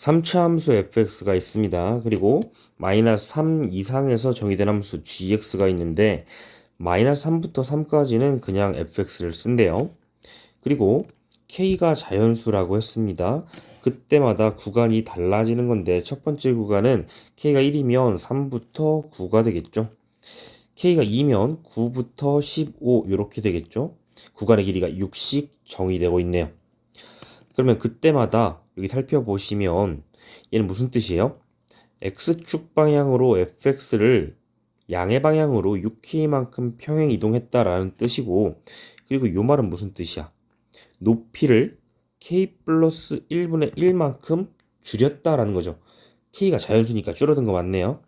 3차 함수 fx가 있습니다. 그리고 마이너스 3 이상에서 정의된 함수 gx가 있는데 마이너스 3부터 3까지는 그냥 fx를 쓴대요. 그리고 k가 자연수라고 했습니다. 그때마다 구간이 달라지는 건데 첫 번째 구간은 k가 1이면 3부터 9가 되겠죠. k가 2면 9부터 15 이렇게 되겠죠. 구간의 길이가 6씩 정의되고 있네요. 그러면 그때마다 여기 살펴보시면 얘는 무슨 뜻이에요? x축 방향으로 fx를 양의 방향으로 6k만큼 평행 이동했다라는 뜻이고 그리고 요 말은 무슨 뜻이야? 높이를 k 플러스 1분의 1만큼 줄였다라는 거죠. k가 자연수니까 줄어든 거 맞네요.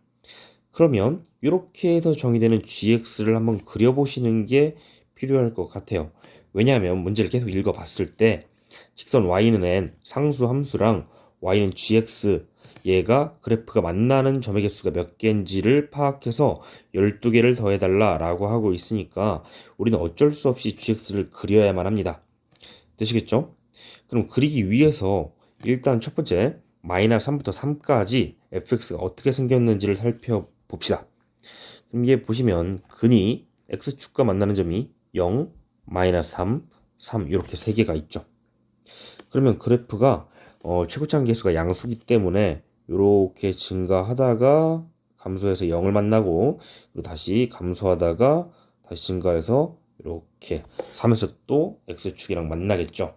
그러면 이렇게 해서 정의되는 gx를 한번 그려보시는 게 필요할 것 같아요. 왜냐하면 문제를 계속 읽어봤을 때 직선 y는 n 상수 함수랑 y는 gx 얘가 그래프가 만나는 점의 개수가 몇 개인지를 파악해서 12개를 더해달라 라고 하고 있으니까 우리는 어쩔 수 없이 gx를 그려야만 합니다. 되시겠죠? 그럼 그리기 위해서 일단 첫 번째 마이너스 3부터 3까지 fx가 어떻게 생겼는지를 살펴봅시다. 그럼 이게 보시면 근이 x축과 만나는 점이 0, 마이너스 3, 3 이렇게 세 개가 있죠. 그러면 그래프가 어, 최고차항 개수가 양수기 때문에 이렇게 증가하다가 감소해서 0을 만나고 그리고 다시 감소하다가 다시 증가해서 이렇게 3에서 또 x축이랑 만나겠죠.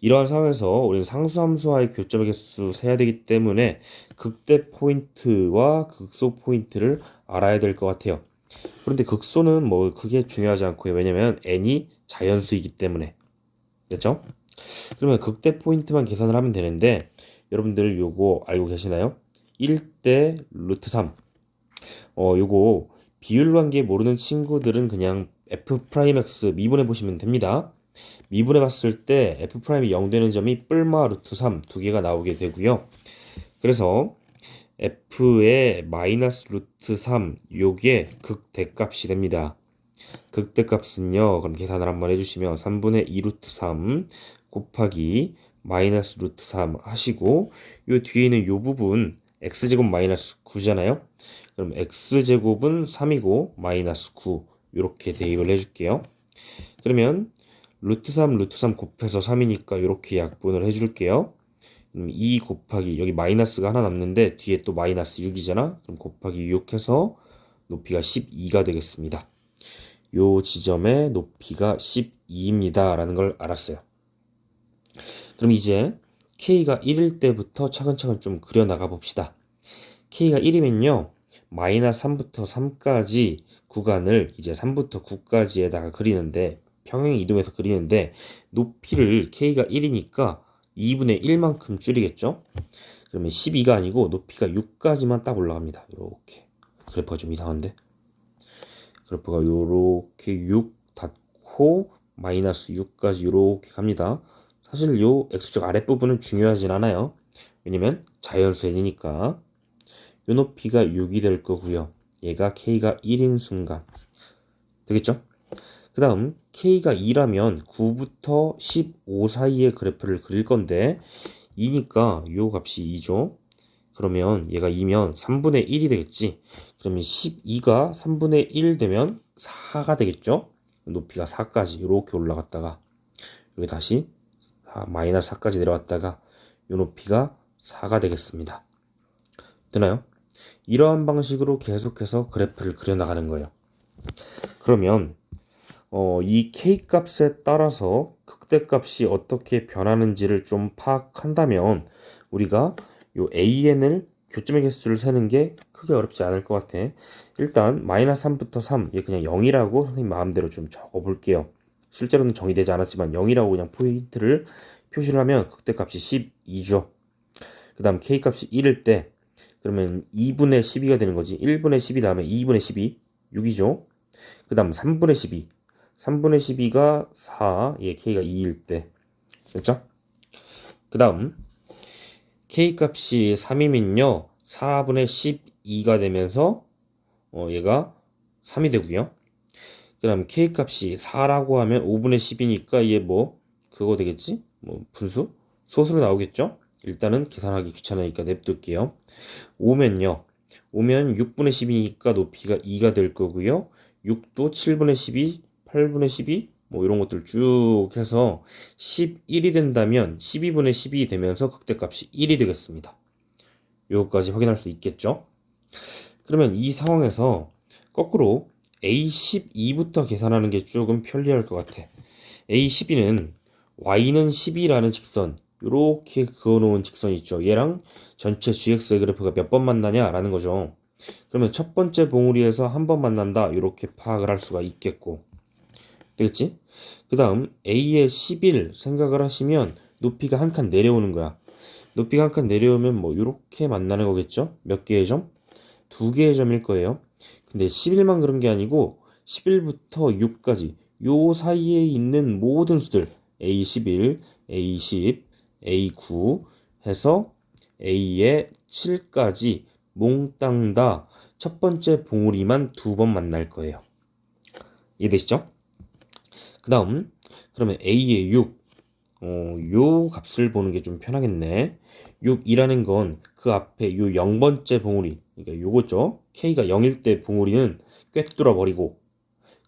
이러한 상황에서 우리는 상수함수와의 교점의 개수 세야 되기 때문에 극대 포인트와 극소 포인트를 알아야 될 것 같아요. 그런데 극소는 뭐 그게 중요하지 않고요. 왜냐면 n이 자연수이기 때문에. 됐죠? 그러면 극대 포인트만 계산을 하면 되는데 여러분들 요거 알고 계시나요? 1대 루트 3. 어, 요거 비율 관계 모르는 친구들은 그냥 f 프라임 x 미분해 보시면 됩니다. 미분해 봤을 때 f 프라임이 0 되는 점이 뿔마 루트 3 두 개가 나오게 되고요. 그래서 f의 마이너스 루트 3 요게 극대값이 됩니다. 극대값은요. 그럼 계산을 한번 해주시면 3분의 2 루트 3 곱하기 마이너스 루트 3 하시고 요 뒤에 있는 요 부분 x제곱 마이너스 9잖아요. 그럼 x제곱은 3이고 마이너스 9 이렇게 대입을 해줄게요. 그러면 루트 3 루트 3 곱해서 3이니까 이렇게 약분을 해줄게요. 그럼 2 곱하기 여기 마이너스가 하나 남는데 뒤에 또 마이너스 6이잖아. 그럼 곱하기 6 해서 높이가 12가 되겠습니다. 요 지점의 높이가 12입니다. 라는 걸 알았어요. 그럼 이제 k가 1일 때부터 차근차근 좀 그려나가 봅시다. k가 1이면요. 마이너스 3부터 3까지 구간을 이제 3부터 9까지에다가 그리는데 평행 이동해서 그리는데 높이를 k가 1이니까 2분의 1만큼 줄이겠죠? 그러면 12가 아니고 높이가 6까지만 딱 올라갑니다. 이렇게 그래프가 좀 이상한데 그래프가 이렇게 6 닫고 마이너스 6까지 이렇게 갑니다. 사실 요 x축 아랫부분은 중요하진 않아요. 왜냐면 자연수 n이니까 요 높이가 6이 될 거고요. 얘가 k가 1인 순간 되겠죠? 그 다음 k가 2라면 9부터 15 사이의 그래프를 그릴 건데 2니까 요 값이 2죠. 그러면 얘가 2면 3분의 1이 되겠지. 그러면 12가 3분의 1 되면 4가 되겠죠. 높이가 4까지 이렇게 올라갔다가 여기 다시 마이너스 4까지 내려왔다가 요 높이가 4가 되겠습니다. 되나요? 이러한 방식으로 계속해서 그래프를 그려나가는 거예요. 그러면 어, 이 k 값에 따라서 극대 값이 어떻게 변하는지를 좀 파악한다면 우리가 요 an을 교점의 개수를 세는 게 크게 어렵지 않을 것 같아. 일단 마이너스 3부터 3, 얘 그냥 0이라고 선생님 마음대로 좀 적어볼게요. 실제로는 정의되지 않았지만 0이라고 그냥 포인트를 표시를 하면 극대값이 12죠. 그 다음 k값이 1일 때 그러면 2분의 12가 되는 거지. 1분의 12 다음에 2분의 12, 6이죠. 그 다음 3분의 12. 3분의 12가 4, 얘 k가 2일 때. 됐죠? 그 다음 k값이 3이면요. 4분의 12가 되면서 어, 얘가 3이 되고요. 그 다음 k값이 4라고 하면 5분의 10이니까 얘뭐 그거 되겠지? 뭐 분수? 소수로 나오겠죠? 일단은 계산하기 귀찮으니까 냅둘게요. 5면요. 5면 6분의 10이니까 높이가 2가 될 거고요. 6도 7분의 12, 8분의 12, 뭐 이런 것들 쭉 해서 11이 된다면 12분의 12 되면서 극대값이 1이 되겠습니다. 요거까지 확인할 수 있겠죠? 그러면 이 상황에서 거꾸로 A12부터 계산하는 게 조금 편리할 것 같아. A12는 y는 12라는 직선 이렇게 그어놓은 직선 있죠. 얘랑 전체 gx의 그래프가 몇 번 만나냐라는 거죠. 그러면 첫 번째 봉우리에서 한 번 만난다 이렇게 파악을 할 수가 있겠고 되겠지? 그 다음 A의 11 생각을 하시면 높이가 한 칸 내려오는 거야. 높이가 한 칸 내려오면 뭐 이렇게 만나는 거겠죠? 몇 개의 점? 두 개의 점일 거예요. 근데 11만 그런 게 아니고 11부터 6까지 요 사이에 있는 모든 수들 A11, A10, A9 해서 A의 7까지 몽땅 다 첫 번째 봉우리만 두 번 만날 거예요. 이해되시죠? 그 다음 그러면 A의 6 어, 요 값을 보는 게 좀 편하겠네. 6이라는 건 그 앞에 요 0번째 봉우리, 그러니까 요거죠. K가 0일 때 봉우리는 꿰뚫어 버리고,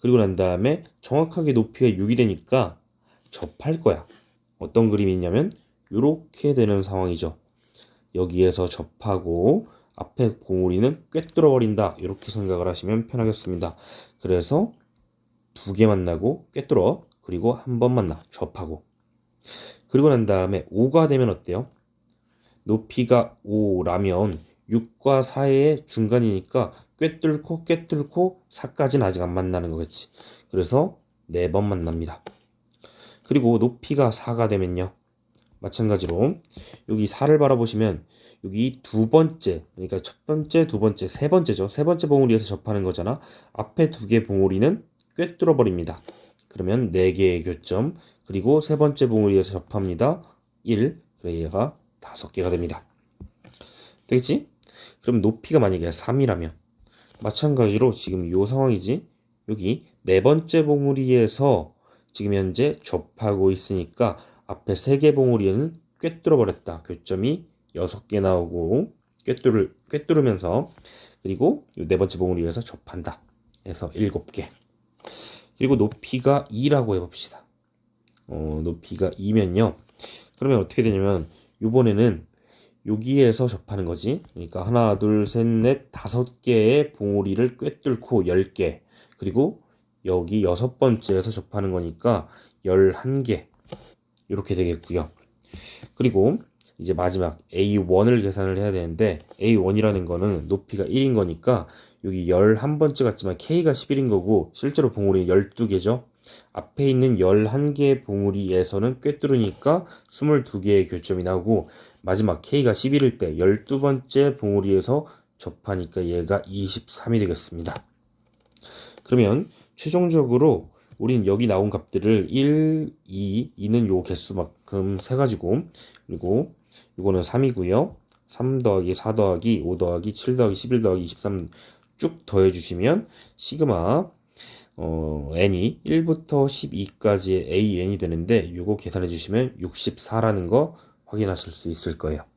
그리고 난 다음에 정확하게 높이가 6이 되니까 접할 거야. 어떤 그림이 있냐면, 요렇게 되는 상황이죠. 여기에서 접하고, 앞에 봉우리는 꿰뚫어 버린다. 이렇게 생각을 하시면 편하겠습니다. 그래서 두 개 만나고 꿰뚫어, 그리고 한 번 만나, 접하고. 그리고 난 다음에 5가 되면 어때요? 높이가 5라면 6과 4의 중간이니까 꿰뚫고 꿰뚫고 4까지는 아직 안 만나는 거겠지. 그래서 4번 만납니다. 그리고 높이가 4가 되면요. 마찬가지로 여기 4를 바라보시면 여기 두 번째 그러니까 첫 번째, 두 번째, 세 번째죠. 세 번째 봉우리에서 접하는 거잖아. 앞에 두 개 봉우리는 꿰뚫어 버립니다. 그러면 네 개의 교점 그리고 세 번째 봉우리에서 접합니다. 1. 그래 얘가 다섯 개가 됩니다. 되겠지? 그럼 높이가 만약에 3이라면 마찬가지로 지금 이 상황이지. 여기 네 번째 봉우리에서 지금 현재 접하고 있으니까 앞에 세 개 봉우리에는 꿰뚫어 버렸다. 교점이 6개 나오고 꿰뚫을 꿰뚫으면서 그리고 이네 번째 봉우리에서 접한다. 해서 7개. 그리고 높이가 2라고 해봅시다. 어, 높이가 2면요. 그러면 어떻게 되냐면 이번에는 여기에서 접하는 거지. 그러니까 하나, 둘, 셋, 넷, 다섯 개의 봉우리를 꿰뚫고 10개. 그리고 여기 여섯 번째에서 접하는 거니까 11개. 이렇게 되겠고요. 그리고 이제 마지막 A1을 계산을 해야 되는데 A1이라는 거는 높이가 1인 거니까 여기 11번째 같지만 K가 11인 거고 실제로 봉우리 12개죠. 앞에 있는 11개의 봉우리에서는 꿰뚫으니까 22개의 교점이 나오고 마지막 K가 11일 때 12번째 봉우리에서 접하니까 얘가 23이 되겠습니다. 그러면 최종적으로 우리는 여기 나온 값들을 1, 2, 2는 요 개수만큼 세 가지고 그리고 이거는 3이고요. 3 더하기 4 더하기 5 더하기 7 더하기 11 더하기 23 쭉 더해 주시면 시그마 어, n이 1부터 12까지의 an이 되는데 이거 계산해 주시면 64라는 거 확인하실 수 있을 거예요.